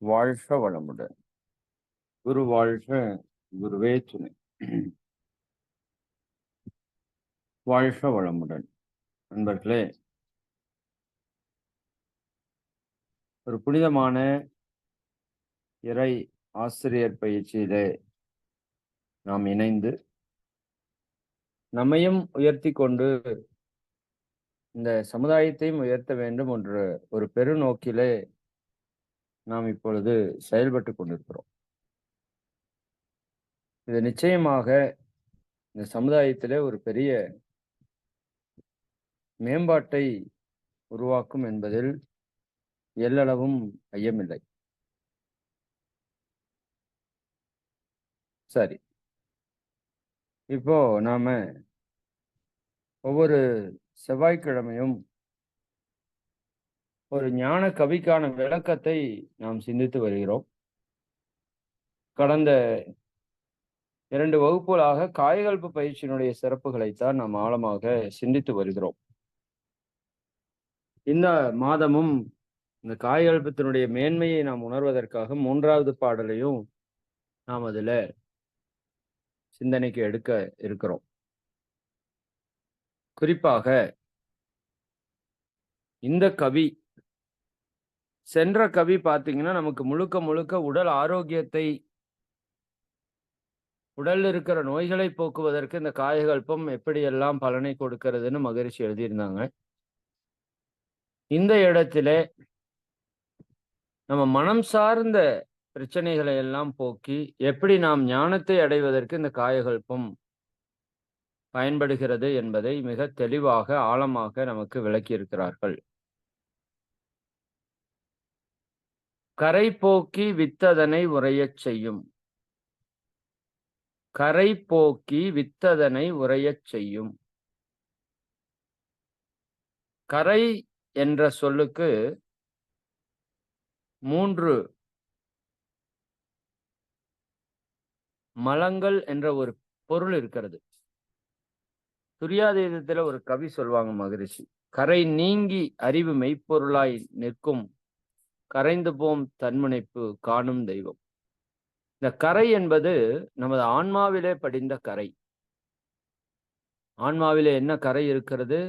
வாழ்க வளமுடன். குரு வாழ்க குருவே துணை. வாழ்க வளமுடன். நண்பர்களே ஒரு புனிதமான இறை ஆசிரியர் பயிற்சியிலே நாம் இணைந்து நம்மையும் உயர்த்தி கொண்டு இந்த சமுதாயத்தையும் உயர்த்த வேண்டும் என்ற ஒரு பெருநோக்கிலே நாம் இப்பொழுது செயல்பட்டு கொண்டிருக்கிறோம். இது நிச்சயமாக இந்த சமுதாயத்திலே ஒரு பெரிய மேம்பாட்டை உருவாக்கும் என்பதில் எல்லளவும் ஐயமில்லை. சரி. இப்போ நாம ஒவ்வொரு செவ்வாய்க்கிழமையும் ஒரு ஞான கவிக்கான விளக்கத்தை நாம் சிந்தித்து வருகிறோம். கடந்த இரண்டு வகுப்புகளாக காயகல்பு பயிற்சியினுடைய சிறப்புகளைத்தான் நாம் ஆழமாக சிந்தித்து வருகிறோம். இந்த மாதமும் இந்த காயகல்பத்தினுடைய மேன்மையை நாம் உணர்வதற்காக மூன்றாவது பாடலையும் நாம் அதுல சிந்தனைக்கு எடுக்க இருக்கிறோம். குறிப்பாக இந்த கவி சென்ற கவி பார்த்தீங்கன்னா நமக்கு முழுக்க முழுக்க உடல் ஆரோக்கியத்தை உடல் இருக்கிற நோய்களை போக்குவதற்கு இந்த காயகல்பம் எப்படியெல்லாம் பலனை கொடுக்கிறதுன்னு மகரிஷி எழுதியிருந்தாங்க. இந்த இடத்துல நம்ம மனம் சார்ந்த பிரச்சனைகளை எல்லாம் போக்கி எப்படி நாம் ஞானத்தை அடைவதற்கு இந்த காயகல்பம் பயன்படுகிறது என்பதை மிக தெளிவாக ஆழமாக நமக்கு விளக்கியிருக்கிறார்கள். கரை போக்கி வித்ததனை உரையச் செய்யும். கரை போக்கி வித்ததனை உரையச் செய்யும். கரை என்ற சொல்லுக்கு மூன்று மலங்கள் என்ற ஒரு பொருள் இருக்கிறது. துரியாதீதத்துல ஒரு கவி சொல்வாங்க மகரிஷி. கரை நீங்கி அறிவு மெய்ப்பொருளாய் நிற்கும் கரைந்து போம் தன்முனைப்பு காணும் தெய்வம். இந்த கரை என்பது நமது ஆன்மாவிலே படிந்த கரை. ஆன்மாவிலே என்ன கரை இருக்கிறது?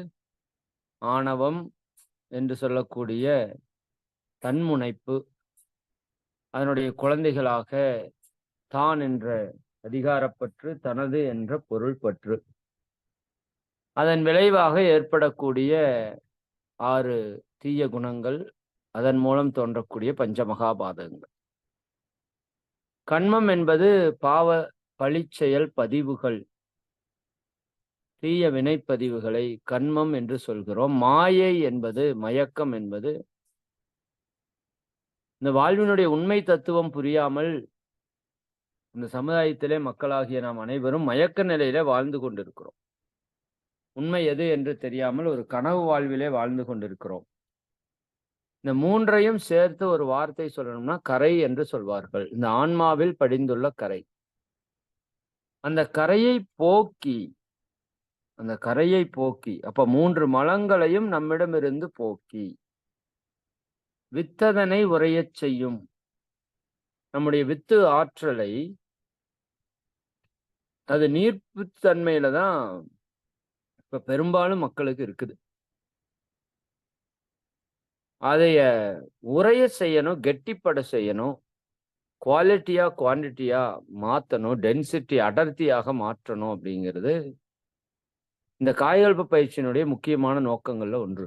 ஆணவம் என்று சொல்லக்கூடிய தன்முனைப்பு. அதனுடைய குழந்தைகளாக தான் என்ற அதிகாரப்பற்று தனது என்ற பொருள் பற்று அதன் விளைவாக ஏற்படக்கூடிய ஆறு தீய குணங்கள் அதன் மூலம் தோன்றக்கூடிய பஞ்சமகாபாதகங்கள். கண்மம் என்பது பாவ பழிச்செயல் பதிவுகள் தீய வினைப்பதிவுகளை கண்மம் என்று சொல்கிறோம். மாயை என்பது மயக்கம் என்பது இந்த வாழ்வினுடைய உண்மை தத்துவம் புரியாமல் இந்த சமுதாயத்திலே மக்களாகிய நாம் அனைவரும் மயக்க நிலையில வாழ்ந்து கொண்டிருக்கிறோம். உண்மை எது என்று தெரியாமல் ஒரு கனவு வாழ்விலே வாழ்ந்து கொண்டிருக்கிறோம். இந்த மூன்றையும் சேர்த்து ஒரு வார்த்தை சொல்லணும்னா கரை என்று சொல்வார்கள். இந்த ஆன்மாவில் படிந்துள்ள கரை. அந்த கரையை போக்கி அந்த கரையை போக்கி அப்ப மூன்று மலங்களையும் நம்மிடமிருந்து போக்கி வித்ததனை உரையச் செய்யும். நம்முடைய வித்து ஆற்றலை அது நீர்ப்புத்தன்மையில தான் இப்ப பெரும்பாலும் மக்களுக்கு இருக்குது. அதைய உரைய செய்யணும் கெட்டிப்பட செய்யணும் குவாலிட்டியா குவான்டிட்டியா மாற்றணும் டென்சிட்டி அடர்த்தியாக மாற்றணும் அப்படிங்கிறது இந்த காய்கல்ப பயிற்சியினுடைய முக்கியமான நோக்கங்கள்ல ஒன்று.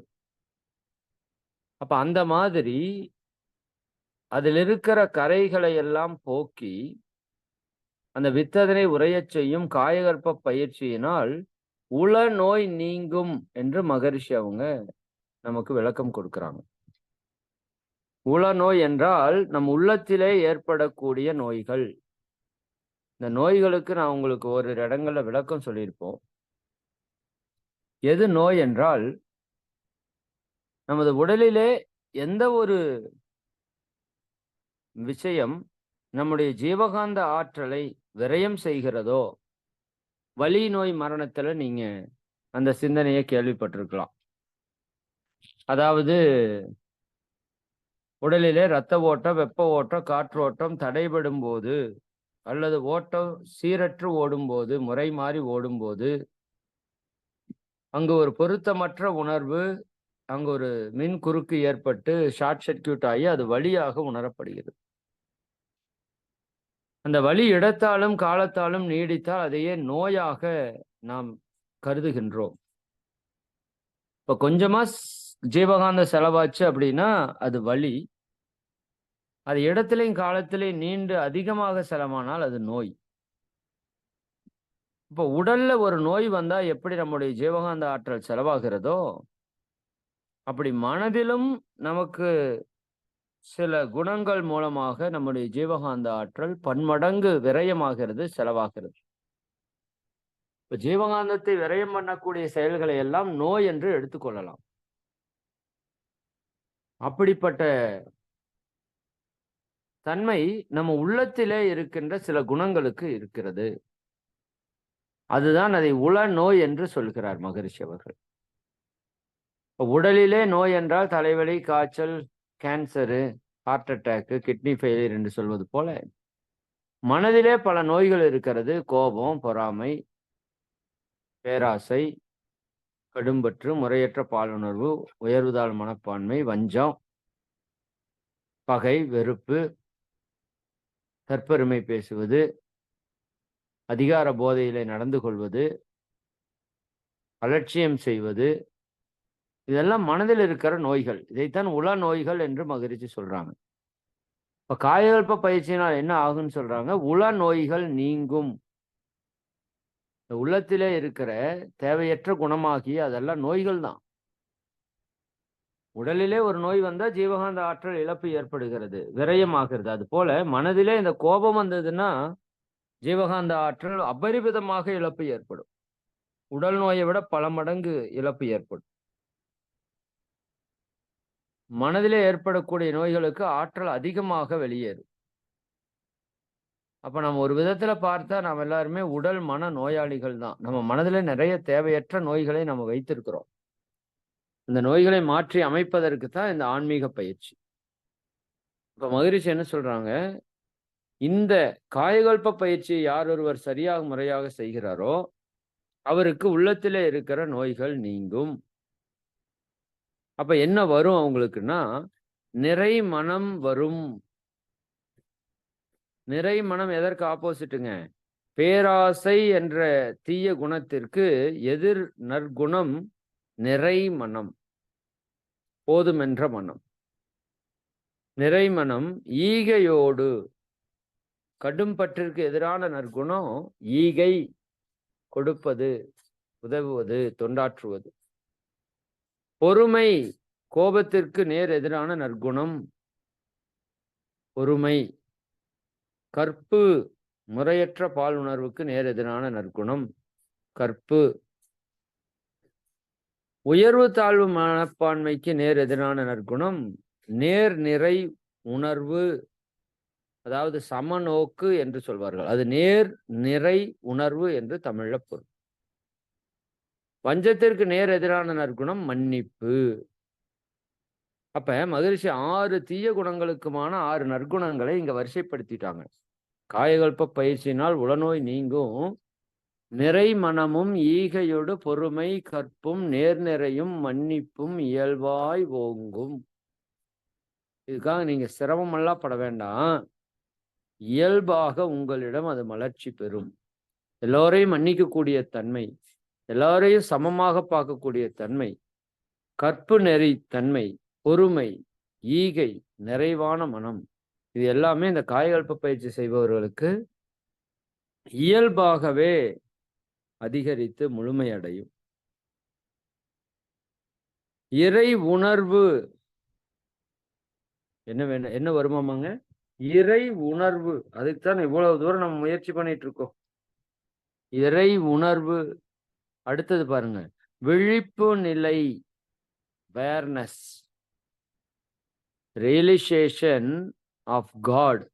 அப்ப அந்த மாதிரி அதில் இருக்கிற கரைகளை எல்லாம் போக்கி அந்த வித்ததனை உரையச் செய்யும் காயகற்ப பயிற்சியினால் உள நோய் நீங்கும் என்று மகரிஷி அவங்க நமக்கு விளக்கம் கொடுக்குறாங்க. உள நோய் என்றால் நம் உள்ளத்திலே ஏற்படக்கூடிய நோய்கள். இந்த நோய்களுக்கு நான் உங்களுக்கு ஒரு இடங்கள்ல விளக்கம் சொல்லியிருப்போம். எது நோய் என்றால் நமது உடலிலே எந்த ஒரு விஷயம் நம்முடைய ஜீவகாந்த ஆற்றலை விரயம் செய்கிறதோ வலி நோய் மரணத்துல நீங்க அந்த சிந்தனையை கேள்விப்பட்டிருக்கலாம். அதாவது உடலிலே இரத்த ஓட்டம் வெப்ப ஓட்டம் காற்றோட்டம் தடைபடும் போது அல்லது ஓட்டம் சீரற்று ஓடும்போது முறை மாறி ஓடும்போது அங்கு ஒரு பொருத்தமற்ற உணர்வு அங்கு ஒரு மின் குறுக்கு ஏற்பட்டு ஷார்ட் சர்க்கியூட் ஆகி அது வழியாக உணரப்படுகிறது. அந்த வழி இடத்தாலும் காலத்தாலும் நீடித்தால் அதையே நோயாக நாம் கருதுகின்றோம். இப்போ கொஞ்சமாக ஜீவகாந்த செலவாச்சு அப்படின்னா அது வலி அது இடத்திலையும் காலத்திலையும் நீண்டு அதிகமாக செலவானால் அது நோய். இப்போ உடல்ல ஒரு நோய் வந்தா எப்படி நம்முடைய ஜீவகாந்த ஆற்றல் செலவாகிறதோ அப்படி மனதிலும் நமக்கு சில குணங்கள் மூலமாக நம்முடைய ஜீவகாந்த ஆற்றல் பன்மடங்கு விரயமாகிறது செலவாகிறது. இப்ப ஜீவகாந்தத்தை விரயம் பண்ணக்கூடிய செயல்களை எல்லாம் நோய் என்று எடுத்துக்கொள்ளலாம் அப்படிப்பட்ட தன்மை நம்ம உள்ளத்திலே இருக்கின்ற சில குணங்களுக்கு இருக்கிறது. அதுதான் அதை உள நோய் என்று சொல்கிறார் மகரிஷி அவர்கள். உடலிலே நோய் என்றால் தலைவலி காய்ச்சல் cancer heart attack kidney failure என்று சொல்வது போல மனதிலே பல நோய்கள் இருக்கிறது. கோபம் பொறாமை பேராசை கடும்பற்று முறையற்ற பாலுணர்வு உயர்வுதாள் மனப்பான்மை வஞ்சம் பகை வெறுப்பு கற்பெருமை பேசுவது அதிகார போதையிலே நடந்து கொள்வது அலட்சியம் செய்வது இதெல்லாம் மனதில் இருக்கிற நோய்கள். இதைத்தான் உள நோய்கள் என்று மகிழ்ச்சி சொல்றாங்க. இப்ப காயகல்ப பயிற்சியினால் என்ன ஆகும்னு சொல்றாங்க? உள நோய்கள் நீங்கும். உள்ளத்திலே இருக்கிற தேவையற்ற குணமாகி அதெல்லாம் நோய்கள் தான். உடலிலே ஒரு நோய் வந்தா ஜீவகாந்த ஆற்றல் இழப்பு ஏற்படுகிறது விரயமாகிறது. அது போல மனதிலே இந்த கோபம் வந்ததுன்னா ஜீவகாந்த ஆற்றல் அபரிவிதமாக இழப்பு ஏற்படும். உடல் நோயை விட பல மடங்கு இழப்பு ஏற்படும். மனதிலே ஏற்படக்கூடிய நோய்களுக்கு ஆற்றல் அதிகமாக வெளியேறும். அப்ப நம்ம ஒரு விதத்துல பார்த்தா நம்ம எல்லாருமே உடல் மன நோயாளிகள் தான். நம்ம மனதில நிறைய தேவையற்ற நோய்களை நம்ம வைத்திருக்கிறோம். இந்த நோய்களை மாற்றி அமைப்பதற்கு தான் இந்த ஆன்மீக பயிற்சி. இப்போ மகிழ்ச்சி என்ன சொல்றாங்க? இந்த காயகல்ப பயிற்சியை யார் ஒருவர் சரியாக முறையாக செய்கிறாரோ அவருக்கு உள்ளத்திலே இருக்கிற நோய்கள் நீங்கும். அப்ப என்ன வரும் அவங்களுக்குன்னா நிறை மனம் வரும். நிறை மனம் எதற்கு ஆப்போசிட்டுங்க பேராசை என்ற தீய குணத்திற்கு எதிர் நற்குணம் நிறை மனம். போதுமென்ற மனம். நிறை மனம் ஈகையோடு. கடும்பற்றிற்கு எதிரான நற்குணம் ஈகை கொடுப்பது உதவுவது தொண்டாற்றுவது. பொறுமை கோபத்திற்கு நேர் எதிரான நற்குணம். பொறுமை கற்பு முறையற்ற பால் உணர்வுக்கு நேர் எதிரான நற்குணம். கற்பு உயர்வு தாழ்வு மனப்பான்மைக்கு நேர் எதிரான நற்குணம் நேர் நிறை உணர்வு அதாவது சமநோக்கு என்று சொல்வார்கள். அது நேர் நிறை உணர்வு என்று தமிழ்ல பொருள். வஞ்சத்திற்கு நேர் எதிரான நற்குணம் மன்னிப்பு. அப்ப மகிழ்ச்சி ஆறு தீய குணங்களுக்குமான ஆறு நற்குணங்களை இங்க வரிசைப்படுத்திட்டாங்க. காயகல்ப பயிற்சியினால் உளநோய் நீங்கும். நிறை மனமும் ஈகையோடு பொறுமை கற்பும் நேர்நிறையும் மன்னிப்பும் இயல்பாய் ஓங்கும். இதுக்காக நீங்க சிரமமெல்லாம் பட வேண்டாம். இயல்பாக உங்களிடம் அது மலர்ச்சி பெறும். எல்லோரையும் மன்னிக்கக்கூடிய தன்மை எல்லாரையும் சமமாக பார்க்கக்கூடிய தன்மை கற்பு நெறி தன்மை பொறுமை ஈகை நிறைவான மனம் இது எல்லாமே இந்த காயகல்ப பயிற்சி செய்பவர்களுக்கு இயல்பாகவே அதிகரித்து முழுமையடையும். இறை உணர்வு. என்ன வேணும் என்ன வருமாமாங்க இறை உணர்வு. அதுக்குத்தான் இவ்வளவு தூரம் நம்ம முயற்சி பண்ணிட்டு இருக்கோம் இறை உணர்வு. அடுத்தது பாருங்க. விழிப்பு நிலை. வேர்னஸ் ரியலைசேஷன் ஆஃப் காட்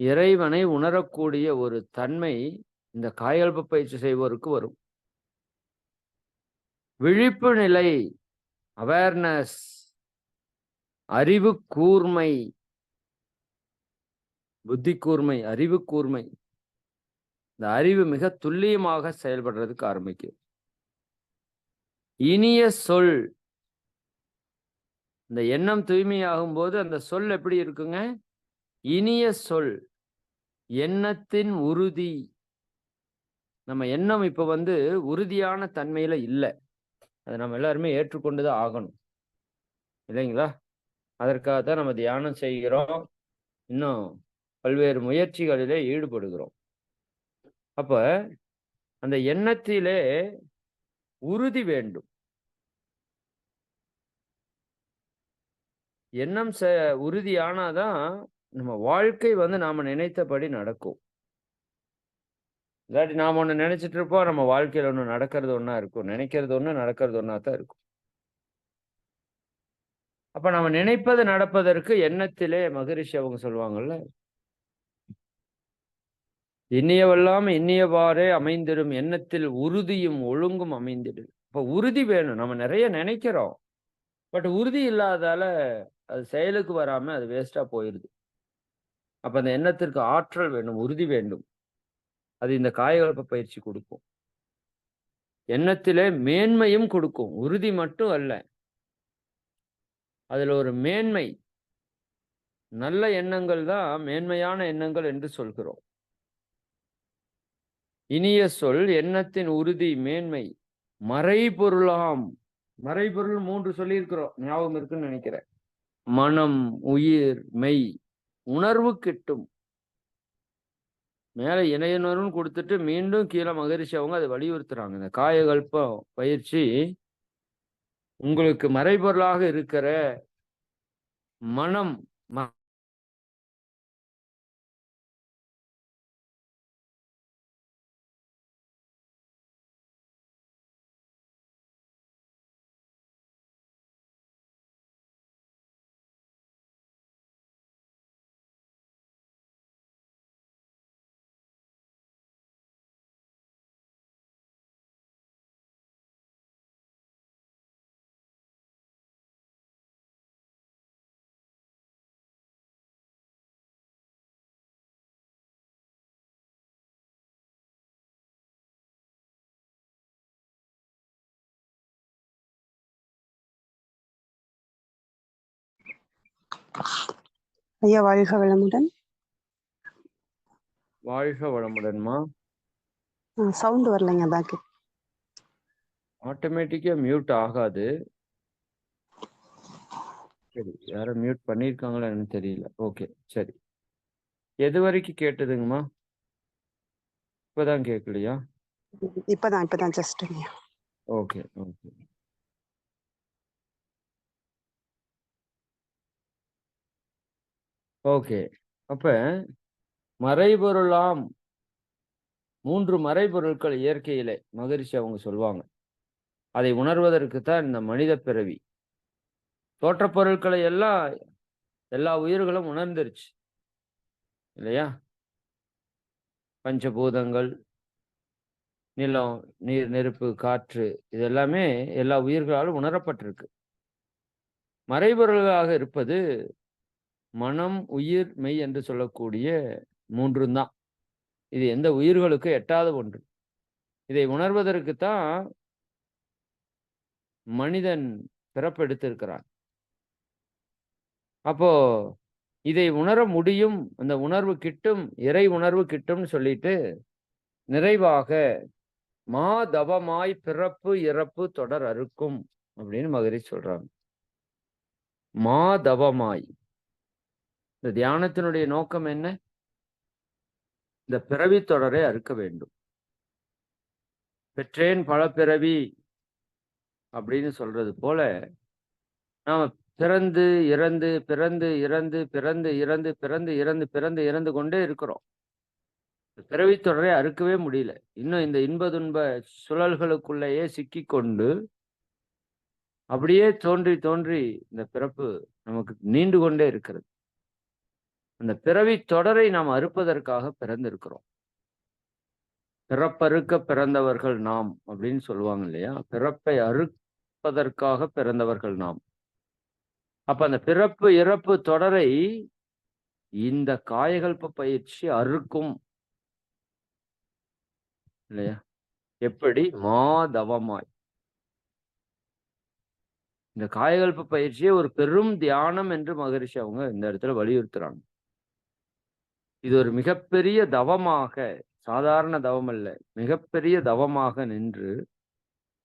இறைவனை உணரக்கூடிய ஒரு தன்மை இந்த காயல்பு பயிற்சி செய்வோருக்கு வரும். விழிப்பு நிலை அவேர்னஸ் அறிவு கூர்மை புத்தி கூர்மை அறிவு கூர்மை. இந்த அறிவு மிக துல்லியமாக செயல்படுறதுக்கு ஆரம்பிக்கும். இனிய சொல். இந்த எண்ணம் தூய்மையாகும் போது அந்த சொல் எப்படி இருக்குங்க? இனிய சொல். எண்ணத்தின் உறுதி. நம்ம எண்ணம் இப்ப வந்து உறுதியான தன்மையில இல்லை. அதை நம்ம எல்லாருமே ஏற்றுக்கொண்டுதான் ஆகணும். இல்லைங்களா? அதற்காக தான் நம்ம தியானம் செய்கிறோம். இன்னும் பல்வேறு முயற்சிகளிலே ஈடுபடுகிறோம். அப்ப அந்த எண்ணத்திலே உறுதி வேண்டும். எண்ணம் ச உறுதியானாதான் நம்ம வாழ்க்கை வந்து நாம நினைத்தபடி நடக்கும். இல்லாட்டி நாம ஒண்ணு நினைச்சிட்டு இருப்போம் நம்ம வாழ்க்கையில ஒண்ணு நடக்கிறது ஒன்றா இருக்கும். நினைக்கிறது ஒன்று நடக்கிறது ஒன்றா தான் இருக்கும். அப்ப நம்ம நினைப்பது நடப்பதற்கு எண்ணத்திலே மகரிஷி அவங்க சொல்லுவாங்கல்ல எண்ணியவெல்லாம் எண்ணியவாறே அமைந்திடும் எண்ணத்தில் உறுதியும் ஒழுங்கும் அமைந்திடும். இப்போ உறுதி வேணும். நம்ம நிறைய நினைக்கிறோம். பட் உறுதி இல்லாதால அது செயலுக்கு வராம அது வேஸ்ட்டாக போயிடுது அப்ப அந்த எண்ணத்திற்கு ஆற்றல் வேண்டும் உறுதி வேண்டும். அது இந்த காயகல்ப பயிற்சி கொடுக்கும். எண்ணத்திலே மேன்மையும் கொடுக்கும். உறுதி மட்டும் அல்ல. அதுல ஒரு மேன்மை. நல்ல எண்ணங்கள் தான் மேன்மையான எண்ணங்கள் என்று சொல்கிறோம். இனிய சொல் எண்ணத்தின் உறுதி மேன்மை. மறைபொருளாம். மறைபொருள் மூன்று சொல்லியிருக்கிறோம். ஞாபகம் இருக்குன்னு நினைக்கிறேன். மனம் உயிர் மெய். உணர்வு கிட்டும். மேல இணையனரும் கொடுத்துட்டு மீண்டும் கீழே மகரிஷி அவங்க அதை வலியுறுத்துறாங்க. இந்த காயகல்பம் பயிற்சி உங்களுக்கு மறைபொருளாக இருக்கிற மனம் ஐயா வாழ்க வளமுடன். வாழ்க வளமுடன்மா? சவுண்ட் வரலைங்க பேக்கு. ஆட்டோமேட்டிக்கா மியூட் ஆகாது. சரி யாரும் மியூட் பண்ணியிருக்காங்களா எனக்கு தெரியல. ஓகே சரி. எது வரைக்கும் கேட்டதுங்கம்மா? இப்பதான் கேட்கலையா? இப்பதான் இப்பதான் ஜஸ்ட் ஓகே ஓகே. ஓகே. அப்ப மறைபொருளாம் மூன்று மறைபொருட்கள் இயற்கையிலே மகரிஷி அவங்க சொல்லுவாங்க. அதை உணர்வதற்கு தான் இந்த மனித பிறவி. தோற்றப்பொருட்களை எல்லாம் எல்லா உயிர்களும் உணர்ந்துருச்சு. இல்லையா? பஞ்சபூதங்கள் நிலம் நீர் நெருப்பு காற்று இது எல்லாமே எல்லா உயிர்களாலும் உணரப்பட்டிருக்கு. மறைபொருளாக இருப்பது மனம் உயிர் மெய் என்று சொல்லக்கூடிய மூன்றும் தான் இது எந்த உயிர்களுக்கு எட்டாத ஒன்று. இதை உணர்வதற்கு தான் மனிதன் பிறப்பெடுத்திருக்கிறான். அப்போ இதை உணர முடியும் அந்த உணர்வு கிட்டும் இறை உணர்வு கிட்டும்னு சொல்லிட்டு நிறைவாக மா தவமாய் பிறப்பு இறப்பு தொடர் அறுக்கும் அப்படின்னு மகரி சொல்றாங்க. மாதவமாய். இந்த தியானத்தினுடைய நோக்கம் என்ன? இந்த பிறவி தொடரை அறுக்க வேண்டும். பெற்றேன் பல பிறவி அப்படின்னு சொல்றது போல நாம பிறந்து இறந்து பிறந்து இறந்து பிறந்து இறந்து பிறந்து இறந்து பிறந்து இறந்து கொண்டே இருக்கிறோம். பிறவி தொடரை அறுக்கவே முடியல. இன்னும் இந்த இன்ப துன்ப சுழல்களுக்குள்ளேயே சிக்கிக்கொண்டு அப்படியே தோன்றி தோன்றி இந்த பிறப்பு நமக்கு நீண்டு கொண்டே இருக்கிறது. அந்த பிறவி தொடரை நாம் அறுப்பதற்காக பிறந்திருக்கிறோம். பிறப்பறுக்க பிறந்தவர்கள் நாம் அப்படின்னு சொல்லுவாங்க இல்லையா? பிறப்பை அறுப்பதற்காக பிறந்தவர்கள் நாம். அப்ப அந்த பிறப்பு இறப்பு தொடரை இந்த காயகல்ப பயிற்சி அறுக்கும். இல்லையா? எப்படி? மாதவமாய். இந்த காயகல்ப பயிற்சியை ஒரு பெரும் தியானம் என்று மகரிஷி அவங்க இந்த இடத்துல வலியுறுத்துறாங்க. இது ஒரு மிகப்பெரிய தவமாக சாதாரண தவம் அல்ல மிகப்பெரிய தவமாக நின்று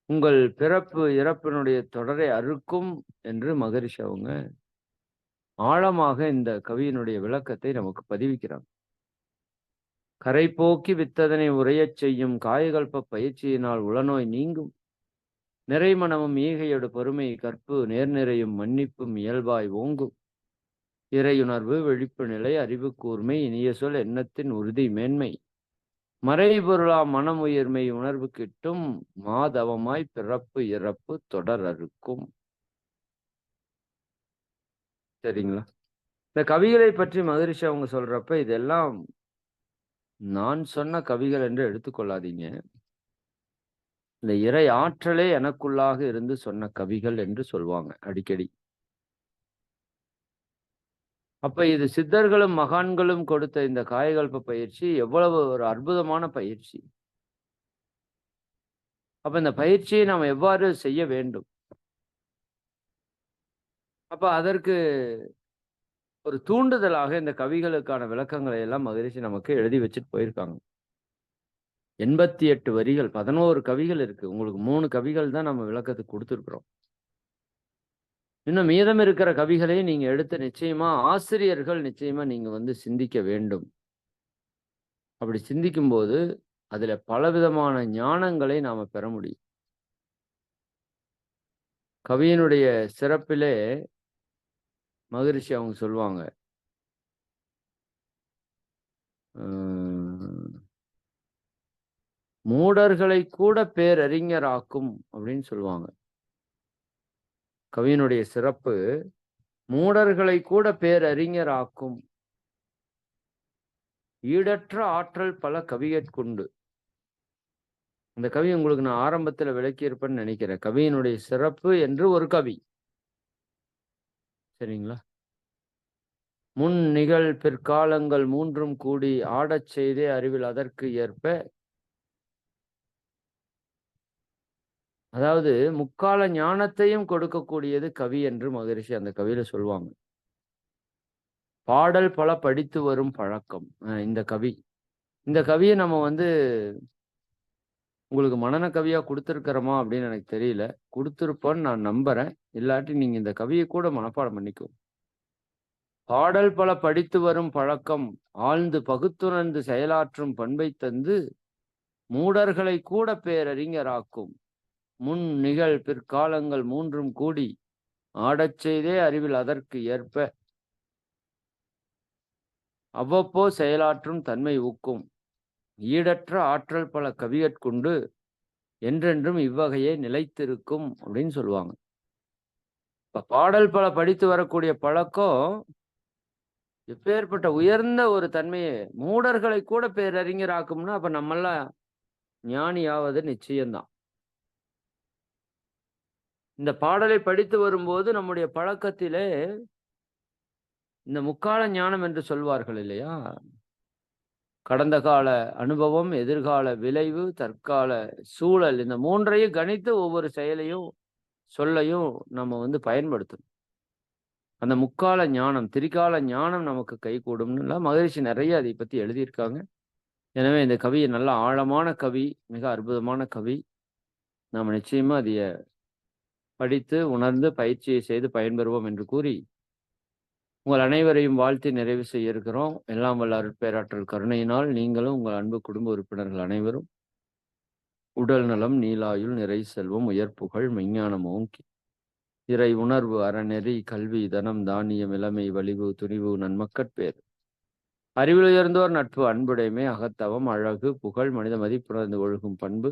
உங்கள் பிறப்பு இறப்பினுடைய தொடரை அறுக்கும் என்று மகரிஷி அவங்க ஆழமாக இந்த கவியினுடைய விளக்கத்தை நமக்கு பதிவிக்கிறாங்க. கரை போக்கி வித்ததனை உரையச் செய்யும் காயகல்ப பயிற்சியினால் உளநோய் நீங்கும். நிறைமணமும் ஈகையோடு பொறுமை கற்பு நேர்நிறையும் மன்னிப்பும் இயல்பாய் ஓங்கும். இறையுணர்வு விழிப்பு நிலை அறிவு கூர்மை இனிய சொல் எண்ணத்தின் உறுதி மேன்மை. மறைபொருளா மனம் உயர்மை உணர்வு கிட்டும் மாதவமாய் பிறப்பு இறப்பு தொடர் அறுக்கும். சரிங்களா? இந்த கவிகளை பற்றி மகரிஷி அவங்க சொல்றப்ப இதெல்லாம் நான் சொன்ன கவிகள் என்று எடுத்துக்கொள்ளாதீங்க இந்த இறை ஆற்றலே எனக்குள்ளாக இருந்து சொன்ன கவிகள் என்று சொல்லுவாங்க அடிக்கடி. அப்ப இது சித்தர்களும் மகான்களும் கொடுத்த இந்த காயகல்ப பயிற்சி எவ்வளவு ஒரு அற்புதமான பயிற்சி. அப்ப இந்த பயிற்சியை நாம் எவ்வாறு செய்ய வேண்டும்? அப்ப அதற்கு ஒரு தூண்டுதலாக இந்த கவிகளுக்கான விளக்கங்களை எல்லாம் மகரிஷி நமக்கு எழுதி வச்சுட்டு போயிருக்காங்க. எண்பத்தி எட்டு வரிகள் பதினோரு கவிகள் இருக்கு. உங்களுக்கு மூணு கவிகள் தான் நம்ம விளக்கத்துக்கு கொடுத்துருக்குறோம். இன்னும் மீதம் இருக்கிற கவிகளை நீங்க எடுத்து நிச்சயமா ஆசிரியர்கள் நிச்சயமா நீங்க வந்து சிந்திக்க வேண்டும். அப்படி சிந்திக்கும் போது அதுல பலவிதமான ஞானங்களை நாம பெற முடியும். கவியினுடைய சிறப்பிலே மகரிஷி அவங்க சொல்லுவாங்க மூடர்களை கூட பேரறிஞராக்கும் அப்படின்னு சொல்லுவாங்க கவியனுடைய சிறப்பு மூடர்களை கூட பேரறிஞராக்கும். ஈடற்ற ஆற்றல் பல கவியற்குண்டு இந்த கவி உங்களுக்கு நான் ஆரம்பத்துல விளக்கியிருப்பேன்னு நினைக்கிறேன். கவியினுடைய சிறப்பு என்று ஒரு கவி. சரிங்களா? முன் நிகழ் பிற்காலங்கள் மூன்றும் கூடி ஆடச் செய்தே அறிவில் அதற்கு ஏற்ப அதாவது முக்கால ஞானத்தையும் கொடுக்கக்கூடியது கவி என்று மகரிஷி அந்த கவியில சொல்லுவாங்க. பாடல் பல படித்து வரும் பழக்கம் அஹ் இந்த கவி. இந்த கவியை நம்ம வந்து உங்களுக்கு மனன கவியா கொடுத்துருக்கிறோமா அப்படின்னு எனக்கு தெரியல. கொடுத்துருப்போன்னு நான் நம்புறேன். இல்லாட்டி நீங்க இந்த கவியை கூட மனப்பாடம் பண்ணிக்கோ பாடல் பல படித்து வரும் பழக்கம் ஆழ்ந்து பகுத்துணர்ந்து செயலாற்றும் பண்பை தந்து மூடர்களை கூட பேரறிஞராக்கும். முன் நிகழ் பிற்காலங்கள் மூன்றும் கூடி ஆடச் செய்தே அறிவில் அதற்கு ஏற்ப அவ்வப்போ செயலாற்றும் தன்மை ஊக்கும். ஈடற்ற ஆற்றல் பல கவியற்கொண்டு என்றென்றும் இவ்வகையே நிலைத்திருக்கும் அப்படின்னு சொல்லுவாங்க. இப்ப பாடல் பல படித்து வரக்கூடிய பழக்கம் எப்பேற்பட்ட உயர்ந்த ஒரு தன்மையை மூடர்களை கூட பேரறிஞராக்கும்னா அப்ப நம்மெல்லாம் ஞானியாவது நிச்சயம்தான். இந்த பாடலை படித்து வரும்போது நம்முடைய பழக்கத்திலே இந்த முக்கால ஞானம் என்று சொல்வார்கள் இல்லையா? கடந்த கால அனுபவம் எதிர்கால விளைவு தற்கால சூழல் இந்த மூன்றையும் கணித்து ஒவ்வொரு செயலையும் சொல்லையும் நம்ம வந்து பயன்படுத்தணும். அந்த முக்கால ஞானம் திரிகால ஞானம் நமக்கு கை கைகூடும்னுல மகரிஷி நிறைய அதை பத்தி எழுதியிருக்காங்க. எனவே இந்த கவியை நல்ல ஆழமான கவி மிக அற்புதமான கவி. நாம் நிச்சயமா அதைய படித்து உணர்ந்து பயிற்சியை செய்து பயன்பெறுவோம் என்று கூறி உங்கள் அனைவரையும் வாழ்த்தி நிறைவு செய்ய இருக்கிறோம். எல்லாம் வல்ல அருட்பேராற்றல் கருணையினால் நீங்களும் உங்கள் அன்பு குடும்ப உறுப்பினர்கள் அனைவரும் உடல் நலம் நீலாயுள் நிறை செல்வம் உயர் புகழ் மெஞ்ஞானம் ஓங்கி இறை உணர்வு அறநெறி கல்வி தனம் தானியம் இளமை வலிவு துணிவு நன்மக்கட்பேர் அறிவில் உயர்ந்தோர் நட்பு அன்புடைமை அகத்தவம் அழகு புகழ் மனித மதிப்புணர்ந்து ஒழுகும் பண்பு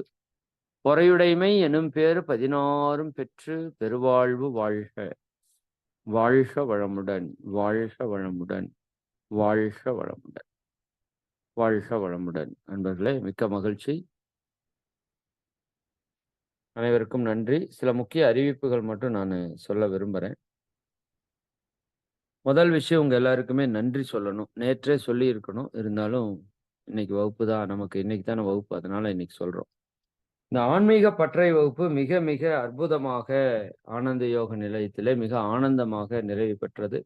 பொறையுடைமை எனும் பேர் பதினாறும் பெற்று பெருவாழ்வு வாழ்க. வாழ்க வளமுடன் வாழ்க வளமுடன் வாழ்க வளமுடன் வாழ்க வளமுடன். நண்பர்களே மிக்க மகிழ்ச்சி. அனைவருக்கும் நன்றி. சில முக்கிய அறிவிப்புகள் மட்டும் நான் சொல்ல விரும்புகிறேன் முதல் விஷயம் உங்கள் எல்லாருக்குமே நன்றி சொல்லணும். நேற்றே சொல்லியிருக்கணும். இருந்தாலும் இன்னைக்கு வகுப்பு தான். நமக்கு இன்னைக்கு தானே வகுப்பு. அதனால இன்னைக்கு சொல்கிறோம் இந்த ஆன்மீக பற்றை வகுப்பு மிக மிக அற்புதமாக ஆனந்த யோக நிலையத்திலே மிக ஆனந்தமாக நிறைவு பெற்றது.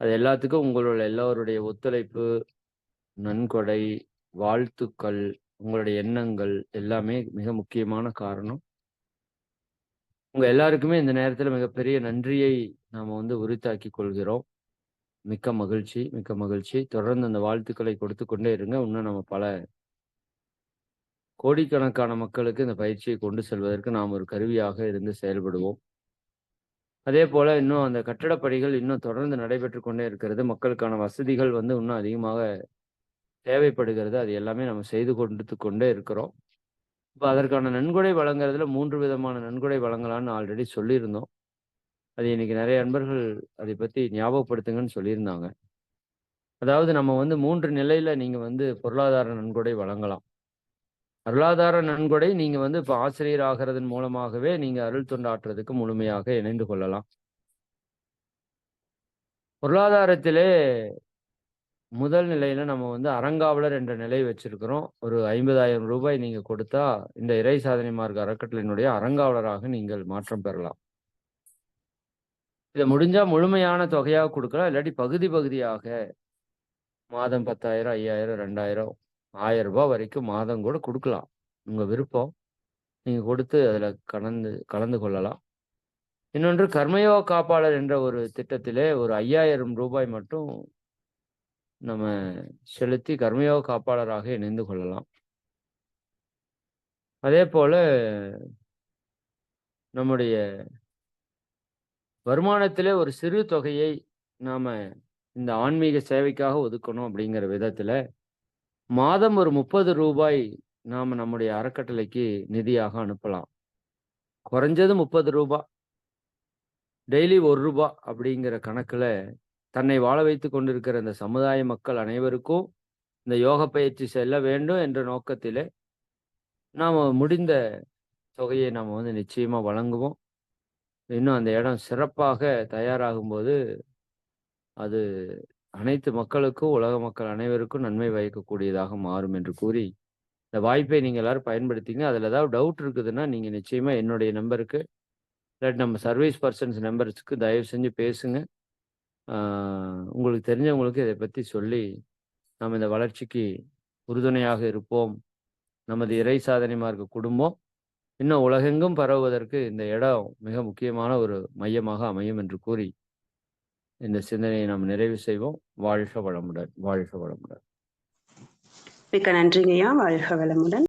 அது எல்லாத்துக்கும் உங்களுடைய எல்லோருடைய ஒத்துழைப்பு, நன்கொடை, வாழ்த்துக்கள், உங்களுடைய எண்ணங்கள் எல்லாமே மிக முக்கியமான காரணம். உங்க எல்லாருக்குமே இந்த நேரத்தில் மிகப்பெரிய நன்றியை நாம் வந்து உரித்தாக்கி கொள்கிறோம். மிக்க மகிழ்ச்சி, மிக்க மகிழ்ச்சி. தொடர்ந்து அந்த வாழ்த்துக்களை கொடுத்து கொண்டே இருங்க. இன்னும் நம்ம பல கோடிக்கணக்கான மக்களுக்கு இந்த பயிற்சியை கொண்டு செல்வதற்கு நாம் ஒரு கருவியாக இருந்து செயல்படுவோம். அதே போல் இன்னும் அந்த கட்டடப்பணிகள் இன்னும் தொடர்ந்து நடைபெற்று கொண்டே இருக்கிறது. மக்களுக்கான வசதிகள் வந்து இன்னும் அதிகமாக தேவைப்படுகிறது. அது எல்லாமே நம்ம செய்து கொண்டு கொண்டே இருக்கிறோம். இப்போ அதற்கான நன்கொடை வழங்குறதுல மூன்று விதமான நன்கொடை வழங்கலாம்னு ஆல்ரெடி சொல்லியிருந்தோம். அது இன்னைக்கு நிறைய நண்பர்கள் அதை பத்தி ஞாபகப்படுத்துங்கன்னு சொல்லியிருந்தாங்க. அதாவது நம்ம வந்து மூன்று நிலையில நீங்க வந்து பொருளாதார நன்கொடை வழங்கலாம். அருளாதார நன்கொடை நீங்க வந்து இப்ப ஆசிரியர் ஆகுறதன் மூலமாகவே நீங்க அருள் தொண்டாற்றுறதுக்கு முழுமையாக இணைந்து கொள்ளலாம். பொருளாதாரத்திலே முதல் நிலையில நம்ம வந்து அறங்காவலர் என்ற நிலை வச்சிருக்கிறோம். ஒரு ஐம்பதாயிரம் ரூபாய் நீங்க கொடுத்தா, இந்த இறை சாதனை மார்க்க அறக்கட்டளையினுடைய அறங்காவலராக நீங்கள் மாற்றம் பெறலாம். இத முடிஞ்சா முழுமையான தொகையாக கொடுக்கலாம் இல்லாட்டி பகுதி பகுதியாக மாதம் 10,000, 5,000, 2,000, ஆயிரம் ரூபாய் வரைக்கும் மாதம் கூட கொடுக்கலாம் உங்கள் விருப்பம். நீங்கள் கொடுத்து அதில் கலந்து கலந்து கொள்ளலாம். இன்னொன்று கர்மயோக காப்பாளர் என்ற ஒரு திட்டத்திலே ஒரு ஐயாயிரம் ரூபாய் மட்டும் நம்ம செலுத்தி கர்மயோக காப்பாளராக இணைந்து கொள்ளலாம். அதே போல் நம்முடைய வருமானத்திலே ஒரு சிறு தொகையை நாம் இந்த ஆன்மீக சேவைக்காக ஒதுக்கணும் அப்படிங்கிற விதத்தில் மாதம் ஒரு முப்பது ரூபாய் நாம நம்முடைய அறக்கட்டளைக்கு நிதியாக அனுப்பலாம். குறைஞ்சது முப்பது ரூபாய் டெய்லி ஒரு ரூபா அப்படிங்கிற கணக்கில் தன்னை வாழ வைத்துக் கொண்டிருக்கிற இந்த சமுதாய மக்கள் அனைவருக்கும் இந்த யோக பயிற்சி செல்ல வேண்டும் என்ற நோக்கத்திலே, நாம் முடிந்த தொகையை நாம் வந்து நிச்சயமாக வழங்குவோம். இன்னும் அந்த இடம் சிறப்பாக தயாராகும்போது, அது அனைத்து மக்களுக்கும், உலக மக்கள் அனைவருக்கும் நன்மை வகிக்கக்கூடியதாக மாறும் என்று கூறி, இந்த வாய்ப்பை நீங்கள் எல்லாரும் பயன்படுத்திங்க. அதில் ஏதாவது டவுட் இருக்குதுன்னா, நீங்கள் நிச்சயமாக என்னுடைய நம்பருக்கு, இல்லாட்டி நம்ம சர்வீஸ் பர்சன்ஸ் நம்பர்ஸுக்கு தயவு செஞ்சு பேசுங்க. உங்களுக்கு தெரிஞ்சவங்களுக்கு இதை பற்றி சொல்லி, நம்ம இந்த வளர்ச்சிக்கு உறுதுணையாக இருப்போம். நமது இறை சாதனை இருக்க குடும்பம் இன்னும் உலகெங்கும் பரவுவதற்கு இந்த இடம் மிக முக்கியமான ஒரு மையமாக அமையும் என்று கூறி, இந்த சிந்தனையை நாம் நிறைவு செய்வோம். வாழ்க வளமுடன்! வாழ்க வளமுடன்! மிக்க நன்றிங்கய்யா. வாழ்க வளமுடன்.